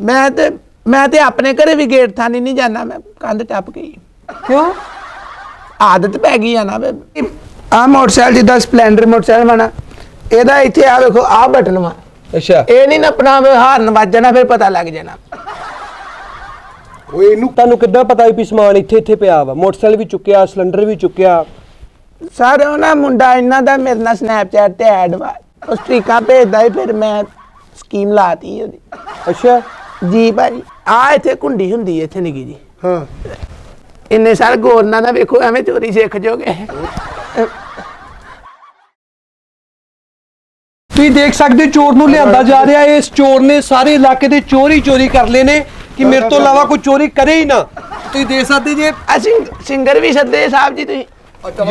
ਮੈਂ ਤੇ ਮੈਂ ਤੇ ਆਪਣੇ ਘਰੇ ਵੀ ਗੇਟ ਥਾਨੀ ਨਹੀਂ ਜਾਣਾ ਮੈਂ ਕੰਧ ਟੱਪ ਗਈ ਕਿਉਂ? ਆਦਤ ਪੈ ਗਈ ਆ ਨਾ ਵੇ ਆ ਮੋਟਰਸਾਈਕਲ ਜਿੱਦਾਂ ਸਪਲੈਂਡਰ ਮੋਟਰਸਾਈਕਲ ਵਾਣਾ ਇਹਦਾ ਇੱਥੇ ਆ ਵੇਖੋ ਆ ਬਟਨ ਵਾ। ਅੱਛਾ। ਇਹ ਨਹੀਂ ਨੱਪਣਾ ਵੇ ਹਾਰਨ ਵੱਜਣਾ ਫਿਰ ਪਤਾ ਲੱਗ ਜਾਣਾ। ਓਏ ਇਹਨੂੰ ਤੁਹਾਨੂੰ ਕਿੱਦਾਂ ਪਤਾ ਵੀ ਸਮਾਨ ਇੱਥੇ ਇੱਥੇ ਪਿਆ ਵਾ? ਮੋਟਰਸਾਈਕਲ ਵੀ ਚੁੱਕਿਆ ਸਿਲੰਡਰ ਵੀ ਚੁੱਕਿਆ। ਸਰ ਉਹ ਨਾ ਮੁੰਡਾ ਇਹਨਾਂ ਦਾ ਮੇਰੇ ਨਾਲ ਸਨੈਪਚੈਟ ਤੇ ਐਡ ਵਾ। ਉਹ ਸਟ੍ਰੀਕਾਂ ਭੇਜਦਾ ਹੀ ਫਿਰ ਮੈਂ ਸਕੀਮ ਲਾਤੀ ਉਹਦੀ। ਅੱਛਾ। ਜੀ ਭਾਜੀ ਆ ਇੱਥੇ ਕੁੰਡੀ ਹੁੰਦੀ ਹੈ ਇੱਥੇ ਨਿੱਕੀ ਜੀ ਹਾਂ। ਇੰਨੇ ਸਾਲ ਗੌਰ ਨਾਲ ਨਾ ਵੇਖੋ ਐਵੇਂ ਚੋਰੀ ਸਿੱਖ ਜੋਗੇ। ਤੁਸੀਂ ਦੇਖ ਸਕਦੇ ਹੋ ਚੋਰ ਨੂੰ ਲਿਆਂਦਾ ਜਾ ਰਿਹਾ। ਹੈ ਇਸ ਚੋਰ ਨੇ ਸਾਰੇ ਇਲਾਕੇ ਦੇ ਚੋਰੀ ਚੋਰੀ ਕਰ ਲਏ ਨੇ ਕਿ ਮੇਰੇ ਤੋਂ ਇਲਾਵਾ ਕੋਈ ਚੋਰੀ ਕਰੇ ਹੀ ਨਾ। ਤੁਸੀਂ ਦੇਖ ਸਕਦੇ ਜੇ ਅਸੀਂ ਸਿੰਗਰ ਵੀ ਸੱਦੇ ਸਾਹਿਬ ਜੀ ਤੁਸੀਂ।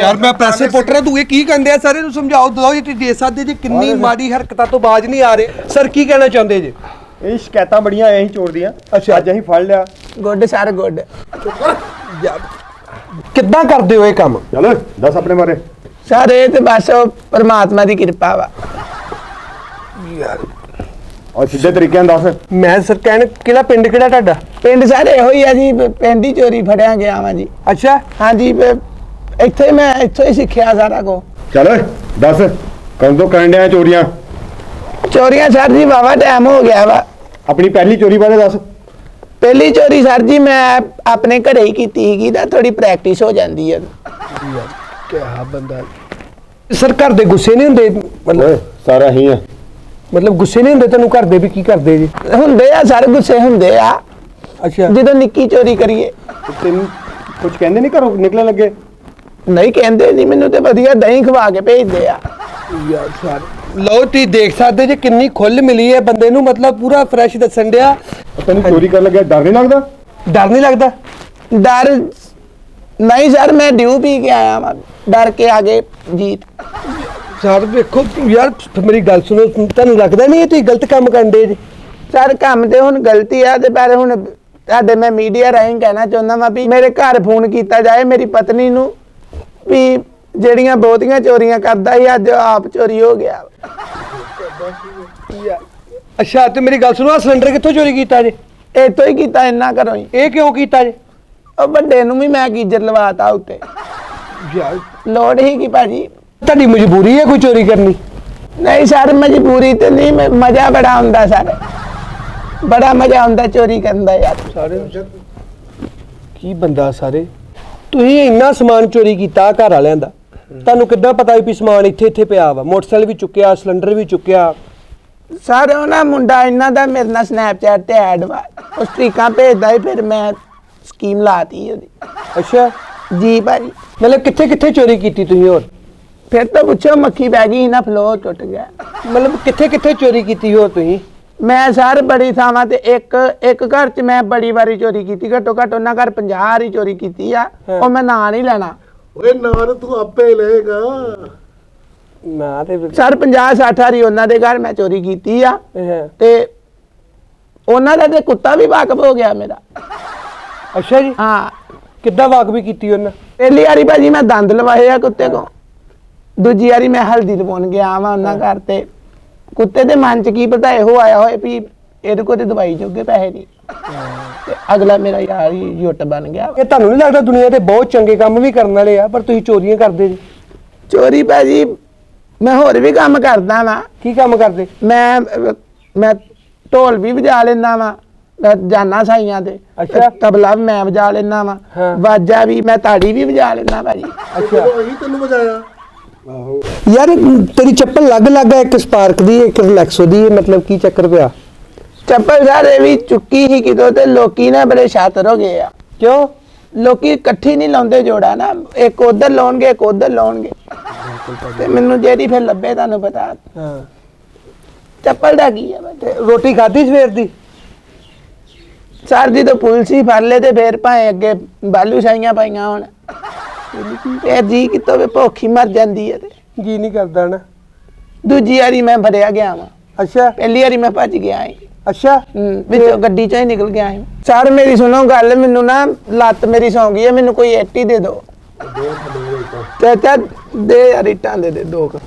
ਯਾਰ ਮੈਂ ਪ੍ਰੈਸ ਰਿਪੋਰਟਰ ਹਾਂ ਤੂੰ ਇਹ ਕੀ ਕਹਿੰਦੇ ਆ? ਸਾਰੇ ਨੂੰ ਸਮਝਾਓ ਦਿਓ ਜੀ ਤੁਸੀਂ ਦੇਖ ਸਕਦੇ ਜੀ ਕਿੰਨੀ ਮਾੜੀ ਹਰਕਤਾਂ ਤੋਂ ਬਾਜ ਨਹੀਂ ਆ ਰਹੇ। ਸਰ ਕੀ ਕਹਿਣਾ ਚਾਹੁੰਦੇ ਜੀ? ਇਹ ਸ਼ਿਕਾਇਤਾਂ ਬੜੀਆਂ ਆਈਆਂ ਸੀ ਚੋਰ ਦੀਆਂ। ਅੱਛਾ। ਅੱਜ ਅਸੀਂ ਫੜ ਲਿਆ। Good sir good. ਕਿੱਦਾਂ ਕਰਦੇ ਹੋ ਇਹ ਕੰਮ? ਚਲੋ ਦੱਸ ਆਪਣੇ ਬਾਰੇ। ਸਰ ਇਹ ਤੇ ਬਸ ਉਹ ਪ੍ਰਮਾਤਮਾ ਦੀ ਕਿਰਪਾ ਵਾ। ਔਰ ਸਿੱਧੇ ਤਰੀਕੇ ਨਾਲ ਦੱਸ। ਮੈਂ ਸਰ ਕਹਿਣ ਕਿਹੜਾ ਪਿੰਡ ਕਿਹੜਾ ਤੁਹਾਡਾ? ਪਿੰਡ ਸਾਰੇ ਇਹੋ ਹੀ ਆ ਜੀ ਪ- ਪਿੰਡ ਹੀ ਚੋਰੀ ਫੜਿਆ ਗਿਆ ਵਾਂ ਜੀ। ਅੱਛਾ। ਹਾਂਜੀ ਪ- ਇੱਥੇ ਮੈਂ ਇੱਥੋਂ ਹੀ ਸਿੱਖਿਆ ਸਾਰਾ ਕੋ ਚਲ ਦੱਸ ਕਦੋਂ ਤੋਂ ਕਰਨ ਡਿਆ ਚੋਰੀਆਂ? ਚੋਰੀਆਂ ਸਰ ਜੀ ਵਾਵਾ ਟਾਈਮ ਹੋ ਗਿਆ ਵਾ। ਆਪਣੀ ਪਹਿਲੀ ਚੋਰੀ ਬਾਰੇ ਦੱਸ। ਪਹਿਲੀ ਚੋਰੀ ਸਰ ਜੀ ਮੈਂ ਆਪਣੇ ਘਰੇ ਹੀ ਕੀਤੀ ਸੀਗੀ ਤਾਂ ਥੋੜੀ ਪ੍ਰੈਕਟਿਸ ਹੋ ਜਾਂਦੀ ਹੈ ਕਿਆ ਬੰਦਾ। ਸਰ ਘਰ ਦੇ ਗੁੱਸੇ ਨਹੀਂ ਹੁੰਦੇ? ਮਤਲਬ ਓਏ ਸਾਰਾ ਹੀ ਆ। ਮਤਲਬ ਗੁੱਸੇ ਨਹੀਂ ਹੁੰਦੇ ਤੈਨੂੰ ਘਰ ਦੇ ਵੀ ਕੀ ਕਰਦੇ ਜੀ? ਹੁੰਦੇ ਆ ਸਰ ਗੁੱਸੇ ਹੁੰਦੇ ਆ। ਅੱਛਾ। ਜਦੋਂ ਨਿੱਕੀ ਚੋਰੀ ਕਰੀਏ। ਤੈਨੂੰ ਕੁਝ ਕਹਿੰਦੇ ਨਹੀਂ ਘਰੋਂ ਨਿਕਲਣ ਲੱਗੇ? ਨਹੀਂ ਕਹਿੰਦੇ ਨਹੀਂ ਮੈਨੂੰ ਤੇ ਵਧੀਆ ਦਹੀਂ ਖਵਾ ਕੇ ਭੇਜਦੇ ਆ। ਯਾਰ ਸਰ ਲਓ ਤੁਸੀਂ ਦੇਖ ਸਕਦੇ ਜੇ ਕਿੰਨੀ ਖੁੱਲ ਮਿਲੀ ਹੈ ਬੰਦੇ ਨੂੰ ਮਤਲਬ ਪੂਰਾ ਫਰੈਸ਼ ਦੱਸਣ ਡਿਆ। ਤੈਨੂੰ ਚੋਰੀ ਕਰਨ ਲੱਗਿਆ ਡਰ ਨਹੀਂ ਲੱਗਦਾ? ਡਰ ਨਹੀਂ ਲੱਗਦਾ? ਡਰ ਨਹੀਂ ਸਰ ਮੈਂ ਡਿਊ ਪੀ ਕੇ ਆਇਆ ਵਾਂ। ਡਰ ਕੇ ਆਗੇ ਜੀਤ। ਸਰ ਵੇਖੋ ਯਾਰ ਮੇਰੀ ਗੱਲ ਸੁਣੋ ਤੁਹਾਨੂੰ ਲੱਗਦਾ ਨਹੀਂ ਇਹ ਤੁਸੀਂ ਗਲਤ ਕੰਮ ਕਰਦੇ ਜੀ? ਸਰ ਕੰਮ ਤੇ ਹੁਣ ਗਲਤੀ ਆ ਤੇ ਪਰ ਹੁਣ ਤੁਹਾਡੇ ਮੈਂ ਮੀਡੀਆ ਰਾਹੀਂ ਕਹਿਣਾ ਚਾਹੁੰਦਾ ਵਾਂ ਵੀ ਮੇਰੇ ਘਰ ਫੋਨ ਕੀਤਾ ਜਾਏ ਮੇਰੀ ਪਤਨੀ ਨੂੰ ਵੀ ਜਿਹੜੀਆਂ ਬਹੁਤੀਆਂ ਚੋਰੀਆਂ ਕਰਦਾ ਸੀ ਅੱਜ ਆਪ ਚੋਰੀ ਹੋ ਗਿਆ। ਅੱਛਾ ਤੇ ਮੇਰੀ ਗੱਲ ਸੁਣੋ ਆ ਸਿਲੰਡਰ ਕਿੱਥੋਂ ਚੋਰੀ ਕੀਤਾ ਜੀ? ਇੱਥੋਂ ਹੀ ਕੀਤਾ ਇੰਨਾ ਘਰੋਂ ਹੀ। ਇਹ ਕਿਉਂ ਕੀਤਾ ਜੀ? ਉਹ ਵੱਡੇ ਨੂੰ ਵੀ ਮੈਂ ਗੀਜਰ ਲਵਾਤਾ ਉੱਤੇ। ਯਾਰ। ਲੋੜ ਹੀ ਕੀ ਭਾਜੀ? ਤੁਹਾਡੀ ਮਜਬੂਰੀ ਹੈ ਕੋਈ ਚੋਰੀ ਕਰਨੀ? ਨਹੀਂ ਸਰ ਮਜਬੂਰੀ ਤੇ ਨਹੀਂ ਮ- ਮਜ਼ਾ ਬੜਾ ਆਉਂਦਾ ਸਰ। ਬੜਾ ਮਜ਼ਾ ਆਉਂਦਾ ਚੋਰੀ ਕਰਨ ਦਾ ਯਾਰ। ਸਾਰੇ ਕੀ ਬੰਦਾ ਸਾਰੇ? ਤੁਸੀਂ ਇੰਨਾ ਸਮਾਨ ਚੋਰੀ ਕੀਤਾ ਘਰ ਵਾਲਿਆਂ ਦਾ। ਤੁਹਾਨੂੰ ਕਿੱਦਾਂ ਪਤਾ ਵੀ ਸਮਾਨ ਇੱਥੇ ਇੱਥੇ ਪਿਆ ਵਾ? ਮੋਟਰਸਾਈਕਲ ਵੀ ਚੁੱਕਿਆ ਸਿਲੰਡਰ ਵੀ ਚੁੱਕਿਆ। ਸਰ ਉਹ ਨਾ ਮੁੰਡਾ ਇਹਨਾਂ ਦਾ ਮੇਰੇ ਨਾਲ ਸਨੈਪਚੈਟ ਤੇ ਐਡ ਵਾ। ਉਹ ਸਟ੍ਰੀਕਾਂ ਭੇਜਦਾ ਹੀ ਫਿਰ ਮੈਂ ਸਕੀਮ ਲਾਤੀ ਉਹਦੀ। ਅੱਛਾ। ਜੀ ਭਾਜੀ। ਮਤਲਬ ਕਿੱਥੇ ਕਿੱਥੇ ਚੋਰੀ ਕੀਤੀ ਤੁਸੀਂ ਹੋਰ? ਫਿਰ ਤਾਂ ਪੁੱਛੋ ਮੱਖੀ ਪੈ ਗਈ ਨਾ ਫਲੋ ਟੁੱਟ ਗਿਆ। ਮਤਲਬ ਕਿੱਥੇ ਕਿੱਥੇ ਚੋਰੀ ਕੀਤੀ ਹੋਰ ਤੁਸੀਂ? ਮੈਂ ਸਰ ਬੜੀ ਥਾਵਾਂ ਤੇ ਇੱਕ ਇੱਕ ਘਰ 'ਚ ਮੈਂ ਬੜੀ ਵਾਰੀ ਚੋਰੀ ਕੀਤੀ। ਘੱਟੋ ਘੱਟ ਉਹਨਾਂ ਘਰ 50 ਵਾਰੀ ਚੋਰੀ ਕੀਤੀ ਆ। ਉਹ ਮੈਂ ਨਾਂ ਨਹੀਂ ਲੈਣਾ। ਓਏ ਨਾਂ ਤੂੰ ਆਪੇ ਲਏਗਾ। ਨਾ ਤੇ ਸਰ 50 60 ਵਾਰੀ ਉਹਨਾਂ ਦੇ ਘਰ ਮੈਂ ਚੋਰੀ ਕੀਤੀ ਆ। ਹਾਂ। ਤੇ ਉਹਨਾਂ ਦਾ ਤੇ ਕੁੱਤਾ ਵੀ ਵਾਕਫ ਹੋ ਗਿਆ ਮੇਰਾ। ਅੱਛਾ ਜੀ। ਹਾਂ। ਕਿੱਦਾਂ ਵਾਕਬੀ ਕੀਤੀ ਉਹਨਾਂ? ਪਹਿਲੀ ਵਾਰੀ ਭਾਜੀ ਮੈਂ ਦੰਦ ਲਵਾਏ ਆ ਕੁੱਤੇ ਕੋ ਦੂਜੀ ਵਾਰੀ ਮੈਂ ਹਲਦੀ ਲਵਾਉਣ ਗਿਆ ਵਾਂ ਉਹਨਾਂ ਘਰ ਤੇ। ਕੁੱਤੇ ਦੇ ਮਨ ਚ ਕੀ ਪਤਾ ਇਹੋ ਆਇਆ ਹੋਏ ਵੀ ਇਹਦੇ ਕੋਲ ਤੇ ਦਵਾਈ ਜੋਗੇ ਪੈਸੇ ਨਹੀਂ। ਤੇ ਅਗਲਾ ਮੇਰਾ ਯਾਰ ਹੀ ਯੁੱਟ ਬਣ ਗਿਆ। ਇਹ ਤੁਹਾਨੂੰ ਨਹੀਂ ਲੱਗਦਾ ਦੁਨੀਆ ਤੇ ਬਹੁਤ ਚੰਗੇ ਕੰਮ ਵੀ ਕਰਨ ਵਾਲੇ ਆ ਪਰ ਤੁਸੀਂ ਚੋਰੀਆਂ ਕਰਦੇ ਜੀ? ਚੋਰੀ ਭਾਜੀ ਮੈਂ ਹੋਰ ਵੀ ਕੰਮ ਕਰਦਾ ਵਾਂ। ਕੀ ਕੰਮ ਕਰਦੇ? ਮੈਂ ਮੈਂ ਢੋਲ ਵੀ ਵਜਾ ਲੈਂਦਾ ਵਾਂ ਮੈਂ ਜਾਨਾ ਸਾਈਆਂ ਤੇ। ਅੱਛਾ। ਤਬਲਾ ਵੀ ਮੈਂ ਵਜਾ ਲੈਂਦਾ ਵਾਂ। ਹਾਂ। ਵਾਜਾ ਵੀ ਮੈਂ ਤਾੜੀ ਵੀ ਵਜਾ ਲੈਂਦਾ ਭਾਜੀ। ਅੱਛਾ। ਉਹ ਤੈਨੂੰ ਬਚਾਇਆ ਯਾਰ ਤੇਰੀ ਚੱਪਲ ਲੱਗ ਲੱਗਾ ਇੱਕ ਸਪਾਰਕ ਦੀ ਇੱਕ ਰਿਲੈਕਸੋ ਦੀ ਇਹ ਮਤਲਬ ਕੀ ਚੱਕਰ ਪਿਆ? ਚੱਪਲ ਸਾਰੇ ਵੀ ਚੁੱਕੀ ਹੀ ਕਿਤੋਂ ਤੇ ਲੋਕੀ ਨਾ ਬੜੇ ਸ਼ਾਤਰ ਹੋ ਗਏ ਆ। ਕਿਉਂ? ਲੋਕੀ ਇਕੱਠੀ ਨਹੀਂ ਲਾਉਂਦੇ ਜੋੜਾ ਨਾ। ਇੱਕ ਉਧਰ ਲਾਉਣਗੇ ਇੱਕ ਉਧਰ ਲਾਉਣਗੇ। ਤੇ ਮੈਨੂੰ ਜਿਹੜੀ ਫਿਰ ਲੱਭੇ ਤੁਹਾਨੂੰ ਪਤਾ। ਹਾਂ। ਚੱਪਲ ਦਾ ਕੀ ਆ ਤੇ ਰੋਟੀ ਖਾਧੀ ਸਵੇਰ ਦੀ? ਸਰ ਜੀ ਤੋਂ ਪੁਲਿਸ ਹੀ ਫੜ ਲੇ ਤੇ ਫੇਰ ਭਾਵੇਂ ਅੱਗੇ ਬਾਲੂ ਛਾਈਆਂ ਪਾਈਆਂ ਹੁਣ। ਫੇਰ ਜੀ ਕਿਤੋਂ ਵੀ ਭੁੱਖੀ ਮਰ ਜਾਂਦੀ ਹੈ ਤੇ। ਜੀ ਨਹੀਂ ਕਰਦਾ ਨਾ। ਦੂਜੀ ਵਾਰੀ ਮੈਂ ਫੜਿਆ ਗਿਆ ਵਾਂ। ਅੱਛਾ। ਪਹਿਲੀ ਵਾਰੀ ਮੈਂ ਭੱਜ ਗਿਆ ਸੀ ਅੱਛਾ? ਵਿੱਚੋਂ ਗੱਡੀ ਚੋਂ ਹੀ ਨਿਕਲ ਗਿਆ ਸੀ। ਸਰ ਮੇਰੀ ਸੁਣੋ ਗੱਲ ਮੈਨੂੰ ਨਾ ਲੱਤ ਮੇਰੀ ਸੌਂ ਗਈ ਹੈ ਮੈਨੂੰ ਕੋਈ ਐਟੀ ਦੇ ਦਿਓ। ਚਾਚਾ ਦੇ ਯਾਰ ਇੱਟਾਂ ਦੇ ਦੇ ਦੋ ਕੁ।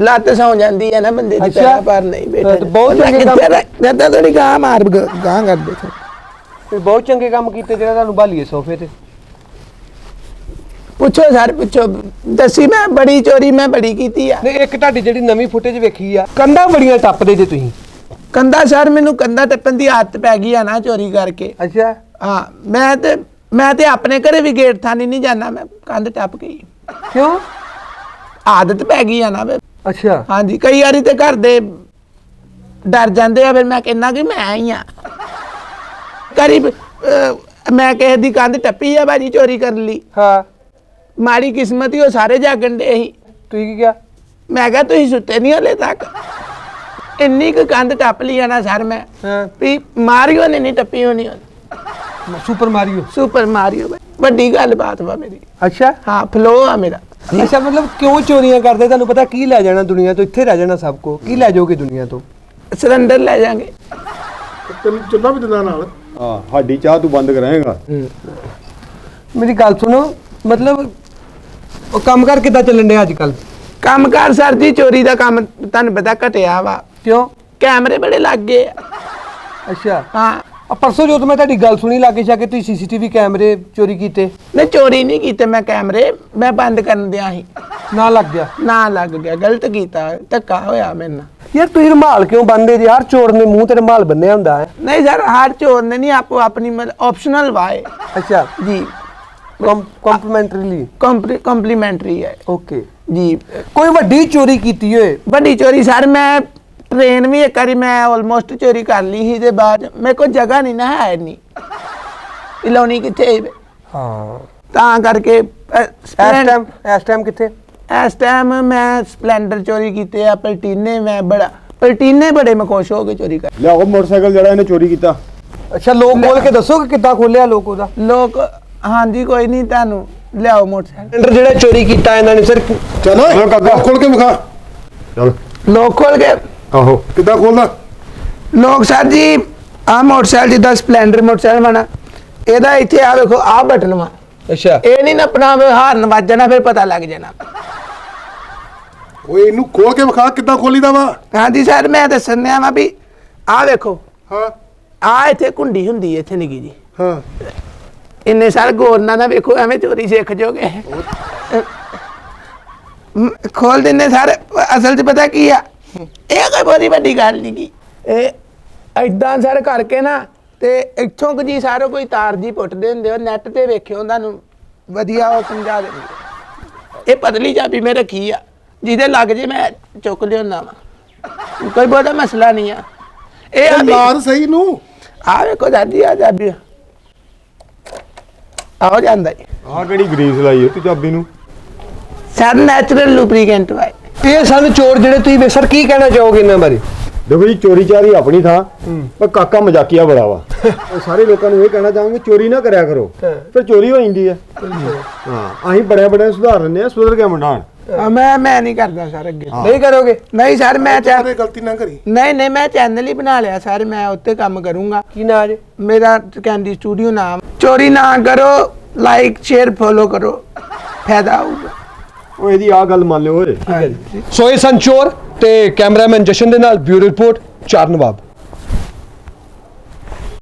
ਲੱਤ ਸੌ ਜਾਂਦੀ ਹੈ ਨਾ ਬੰਦੇ ਦੀ ਅੱਛਾ। ਪੈਰਾਂ ਪਰ ਨਹੀਂ ਬੈਠਾ ਤੇ ਬਹੁਤ ਚੰਗੇ ਕੰਮ- ਮੈਂ ਤਾਂ ਥੋੜੀ ਗਾਂ ਮਾਰ ਗ- ਗਾਂ ਕਰ ਦੇ ਤੇ ਬਹੁਤ ਚੰਗੇ ਕੰਮ ਕੀਤੇ ਜਿਹੜਾ ਤੁਹਾਨੂੰ ਭਾਲੀਏ ਸੋਫੇ ਤੇ। ਪੁੱਛੋ ਸਰ ਪੁੱਛੋ। ਦੱਸੀ ਮੈਂ ਬੜੀ ਚੋਰੀ ਮੈਂ ਬੜੀ ਕੀਤੀ ਆ। ਨਹੀਂ ਇੱਕ ਤੁਹਾਡੀ ਜਿਹੜੀ ਨਵੀਂ ਫੁਟੇਜ ਵੇਖੀ ਆ ਕੰਧਾਂ ਬੜੀਆਂ ਟੱਪਦੇ ਜੇ ਤੁਸੀਂ। ਕੰਦਾ ਸਰ ਮੈਨੂੰ ਕੰਦਾ ਟੱਪਣ ਦੀ ਆਦਤ ਪੈ ਗਈ ਆ ਨਾ ਚੋਰੀ ਕਰਕੇ। ਅੱਛਾ। ਹਾਂ ਮੈਂ ਤੇ ਮੈਂ ਤੇ ਆਪਣੇ ਘਰੇ ਵੀ ਗੇਟ ਥਾਨੀ ਨਹੀਂ ਜਾਣਾ ਮੈਂ ਕੰਧ ਟੱਪ ਗਈ ਕਿਉਂ? ਆਦਤ ਪੈ ਗਈ ਆ ਨਾ ਵੇ। ਅੱਛਾ। ਹਾਂਜੀ ਕਈ ਵਾਰੀ ਤੇ ਘਰ ਦੇ ਡਰ ਜਾਂਦੇ ਆ ਫਿਰ ਮੈਂ ਕਹਿੰਦਾ ਕਿ ਮੈਂ ਹੀ ਆ। ਕਰੀਬ ਮੈਂ ਕਿਸੇ ਦੀ ਕੰਧ ਟੱਪੀ ਆ ਬਾਜੀ ਚੋਰੀ ਕਰਨ ਲਈ। ਹਾਂ। ਮਾੜੀ ਕਿਸਮਤ ਹੀ ਉਹ ਸਾਰੇ ਜਾਗਣ ਦੇ ਸੀ ਤੁਸੀਂ ਕੀ ਕਿਹਾ? ਮੈਂ ਕਿਹਾ ਤੁਸੀਂ ਸੁੱਤੇ ਨਹੀਂ ਹਲੇ ਤੱਕ। ਇੰਨੀ ਕੁ ਕੰਧ ਟੱਪ ਲਈ ਆ ਨਾ ਸਰ ਮੈਂ ਹਾਂ। ਵੀ ਮਾਰੀਓ ਨੇ ਨਹੀਂ ਟੱਪੀ ਹੋਣੀ। Super Mario. Super Mario. ਵੱਡੀ ਗੱਲ ਬਾਤ ਵਾ ਮੇਰੀ। ਅੱਛਾ? ਹਾਂ ਫਲੋ ਆ ਮੇਰਾ। ਅੱਛਾ ਮਤਲਬ ਕਿਉਂ ਚੋਰੀਆਂ ਕਰਦੇ? ਤੁਹਾਨੂੰ ਪਤਾ ਕੀ ਲੈ ਜਾਣਾ ਦੁਨੀਆ ਤੋਂ? ਇੱਥੇ ਰਹਿ ਜਾਣਾ ਸਭ ਕੋ। ਕੀ ਲੈ ਜਾਓਗੇ ਦੁਨੀਆ ਤੋਂ? ਸਿਲੰਡਰ ਲੈ ਜਾਾਂਗੇ। ਤੈਨੂੰ ਚੁੱਲਾ ਵੀ ਦਿੰਦਾ ਨਾਲ? ਹਾਂ ਸਾਡੀ ਚਾਹ ਤੂੰ ਬੰਦ ਕਰਾਏਗਾ। ਮੇਰੀ ਗੱਲ ਸੁਣੋ ਮਤਲਬ ਉਹ ਕੰਮ ਕਰ ਕਿੱਦਾਂ ਚੱਲਣ ਡਿਆ ਅੱਜ ਕੱਲ ਕੰਮਕਾਰ ਸਰ ਜੀ ਚੋਰੀ ਦਾ ਕੰਮ ਤੁਹਾਨੂੰ ਪਤਾ ਘਟਿਆ ਵਾ। ਕਿਉਂ? ਕੈਮਰੇ ਬੜੇ ਲੱਗ ਗਏ ਆ। ਅੱਛਾ। ਹਾਂ। ਆ ਪਰਸੋਂ ਜਦੋਂ ਮੈਂ ਤੁਹਾਡੀ ਗੱਲ ਸੁਣੀ ਲਾਗੇ ਛਾ ਕੇ ਤੁਸੀਂ ਸੀਸੀਟੀਵੀ ਕੈਮਰੇ ਚੋਰੀ ਕੀਤੇ? ਨਹੀਂ ਚੋਰੀ ਨਹੀਂ ਕੀਤੇ ਮੈਂ ਕੈਮਰੇ ਮੈਂ ਬੰਦ ਕਰਨ ਦਿਆ ਸੀ। ਨਾ ਲੱਗ ਗਿਆ? ਨਾ ਲੱਗ ਗਿਆ ਗਲਤ ਕੀਤਾ ਧੱਕਾ ਹੋਇਆ ਮੇਰੇ ਨਾਲ। ਯਾਰ ਤੁਸੀਂ ਰੁਮਾਲ ਕਿਉਂ ਬੰਨਦੇ ਜੇ? ਹਰ ਚੋਰ ਨੇ ਮੂੰਹ ਤੇ ਰੁਮਾਲ ਬੰਨਿਆ ਹੁੰਦਾ ਹੈ। ਨਹੀਂ ਸਰ ਹਰ ਚੋਰ ਨੇ ਨਹੀਂ ਆਪੋ ਆਪਣੀ ਮਤਲਬ ਆਪਸ਼ਨਲ ਵਾਏ। ਅੱਛਾ। ਜੀ। ਕੰਪਲੀਮੈਂਟਰੀਲੀ ਕੰਪਲੀਮੈਂਟਰੀ ਹੈ। ਓਕੇ ਜੀ। ਕੋਈ ਵੱਡੀ ਚੋਰੀ ਕੀਤੀ ਹੋਏ? ਵੱਡੀ ਚੋਰੀ ਸਰ ਮੈਂ ਟ੍ਰੇਨ ਵੀ ਇੱਕ ਵਾਰੀ ਮੈਂ ਆਲਮੋਸਟ ਚੋਰੀ ਕਰ ਲਈ ਸੀ ਤੇ ਬਾਅਦ ਮੇਰੇ ਕੋਲ ਜਗ੍ਹਾ ਨਹੀਂ ਨਾ ਹੈ ਨਹੀਂ ਇਲਾਉਣੀ ਕਿੱਥੇ ਹੈ? ਹਾਂ। ਤਾਂ ਕਰਕੇ ਅ, ਇਸ ਟਾਈਮ ਇਸ ਟਾਈਮ ਕਿੱਥੇ? ਇਸ ਟਾਈਮ ਮੈਂ ਸਪਲੈਂਡਰ ਚੋਰੀ ਕੀਤੇ ਆ ਪਲਟੀਨੇ ਮੈਂ ਬੜਾ ਪਲਟੀਨੇ ਬੜੇ ਮੈਂ ਖੁਸ਼ ਹੋ ਕੇ ਚੋਰੀ ਕਰ ਲਿਆਓ ਮੋਟਰਸਾਈਕਲ ਜਿਹੜਾ ਇਹਨੇ ਚੋਰੀ ਕੀਤਾ। ਅੱਛਾ ਲੋਕ ਖੋਲ ਕੇ ਦੱਸੋ ਕਿ ਕਿੱਦਾਂ ਖੋਲਿਆ ਲੋਕ ਉਹਦਾ? ਲੋਕ ਹਾਂਜੀ ਕੋਈ ਨਹੀਂ ਤੁਹਾਨੂੰ ਲਿਆਓ ਮੋਟਰਸਾਈਕਲ। ਸਿਲੰਡਰ ਜਿਹੜਾ ਚੋਰੀ ਕੀਤਾ ਇਹਨਾਂ ਨੇ ਸਰ। ਚੱਲ। ਖੋਲ ਕੇ ਵਿਖਾ। ਚਲ ਲੋਕ ਖੋਲ ਕੇ ਆਹੋ। ਕਿੱਦਾਂ ਖੋਲਦਾ? ਲੋਕ ਸਰ ਜੀ ਆ ਮੋਟਰਸਾਈਕਲ ਜਿੱਦਾਂ ਸਪਲੈਂਡਰ ਮੋਟਰਸਾਈਕਲ ਬਣਾ ਇਹਦਾ ਇੱਥੇ ਆ ਵੇਖੋ ਆ ਬਟਨ ਵਾ। ਅੱਛਾ। ਇਹ ਨਹੀਂ ਨੱਪਣਾ ਹਾਰਨ ਵੱਜਣਾ ਫਿਰ ਪਤਾ ਲੱਗ ਜਾਣਾ। ਓਏ ਇਹਨੂੰ ਖੋਲ ਕੇ ਵਿਖਾ ਕਿੱਦਾਂ ਖੋਲੀਦਾ ਵਾ? ਹਾਂਜੀ ਸਰ ਮੈਂ ਦੱਸਣ ਦਿਆਂ ਵਾ ਵੀ ਆ ਵੇਖੋ। ਹਾਂ। ਆ ਇੱਥੇ ਕੁੰਡੀ ਹੁੰਦੀ ਹੈ ਇੱਥੇ ਨਿੱਕੀ ਜੀ। ਹਾਂ। ਇੰਨੇ ਸਾਲ ਗੌਰ ਨਾਲ ਨਾ ਵੇਖੋ ਐਵੇਂ ਚੋਰੀ ਸਿੱਖ ਜੋਗੇ। ਖੋਲ ਦਿੰਨੇ ਸਰ ਅਸਲ 'ਚ ਪਤਾ ਕੀ ਆ? ਇਹ ਕੋਈ ਬੜੀ ਵੱਡੀ ਗੱਲ ਨਹੀਂ ਕੀ ਇਹ ਐਦਾਂ ਸਰ ਕਰਕੇ ਨਾ ਤੇ ਇੱਥੋਂ ਕੁ ਜੀ ਸਾਰੋ ਕੋਈ ਤਾਰ ਜੀ ਪੁੱਟਦੇ ਹੁੰਦੇ ਹੋ ਨੈਟ ਤੇ ਵੇਖਿਓ ਤੁਹਾਨੂੰ ਵਧੀਆ ਉਹ ਸਮਝਾ ਦੇਣਗੇ ਇਹ ਪਤਲੀ ਚਾਬੀ ਮੈਂ ਰੱਖੀ ਆ ਜਿਹਦੇ ਲੱਗ ਜੇ ਮੈਂ ਚੁੱਕ ਲਿਆਉਂਦਾ ਵਾ। ਕੋਈ ਬਹੁਤਾ ਮਸਲਾ ਨਹੀਂ ਆ। ਇਹ ਆ ਵੀ- ਲਾਰ ਸਹੀ ਨੂੰ? ਆ ਵੇਖੋ ਦਾਦੀ ਆ ਚਾਬੀ ਆ। ਜਾਂਦਾ ਜੀ ਆਹ ਕਿਹੜੀ ਗਰੀਸ ਲਾਈ ਹੈ ਤੂੰ ਚਾਬੀ ਨੂੰ? ਸਰ ਨੈਚੁਰਲ ਲੂਬਰੀਕੈਂਟ ਵਾਏ ਇਹ ਸਨ ਚੋਰ ਜਿਹੜੇ ਤੁਸੀਂ ਵੇ ਸਰ ਕੀ ਕਹਿਣਾ ਚਾਹੋਗੇ ਇਹਨਾਂ ਬਾਰੇ? ਦੇਖੋ ਜੀ ਚੋਰੀ ਚਾਰੀ ਆਪਣੀ ਥਾਂ ਪਰ ਕਾਕਾ ਮਜ਼ਾਕੀਆ ਬੜਾ ਵਾ। ਉਹ ਸਾਰੇ ਲੋਕਾਂ ਨੂੰ ਇਹ ਕਹਿਣਾ ਚਾਹਾਂਗੇ ਚੋਰੀ ਨਾ ਕਰਿਆ ਕਰੋ। ਫਿਰ ਚੋਰੀ ਹੋ ਜਾਂਦੀ ਹੈ। ਹਾਂ ਅਸੀਂ ਬੜਿਆ ਬੜਿਆ ਸੁਧਾਰ ਲੈਂਦੇ ਆ ਸੁਧਰ ਕੇ ਮੁੰਡਾ ਆ, ਮੈਂ ਮੈਂ ਨਹੀਂ ਕਰਦਾ ਸਰ ਅੱਗੇ। ਨਹੀਂ ਕਰੋਗੇ? ਨਹੀਂ ਸਰ ਮੈਂ ਚੈ ਕਦੇ ਗਲਤੀ ਨਾ ਕਰੀ। ਨਹੀਂ ਨਹੀਂ ਮੈਂ ਚੈਨਲ ਹੀ ਬਣਾ ਲਿਆ ਸਰ ਮੈਂ ਉੱਤੇ ਕੰਮ ਕਰੂੰਗਾ। ਕੀ ਨਾ ਜੇ? ਮੇਰਾ ਕੈਂਡੀ ਸਟੂਡੀਓ ਨਾਮ ਚੋਰੀ ਨਾ ਕਰੋ ਲਾਈਕ ਸ਼ੇਅਰ ਫੋਲੋ ਕਰੋ। ਫਾਇਦਾ ਹੋਊਗਾ। ਉਹ ਇਹਦੀ ਆਹ ਗੱਲ ਮੰਨ ਲਿਓ ਓਏ। ਸੋ ਇਹ ਸਨ ਚੋਰ ਤੇ ਕੈਮਰਾਮੈਨ ਜਸ਼ਨ ਦੇ ਨਾਲ ਬਿਊਰੋ ਰਿਪੋਰਟ ਚਾਰ ਨਵਾਬ।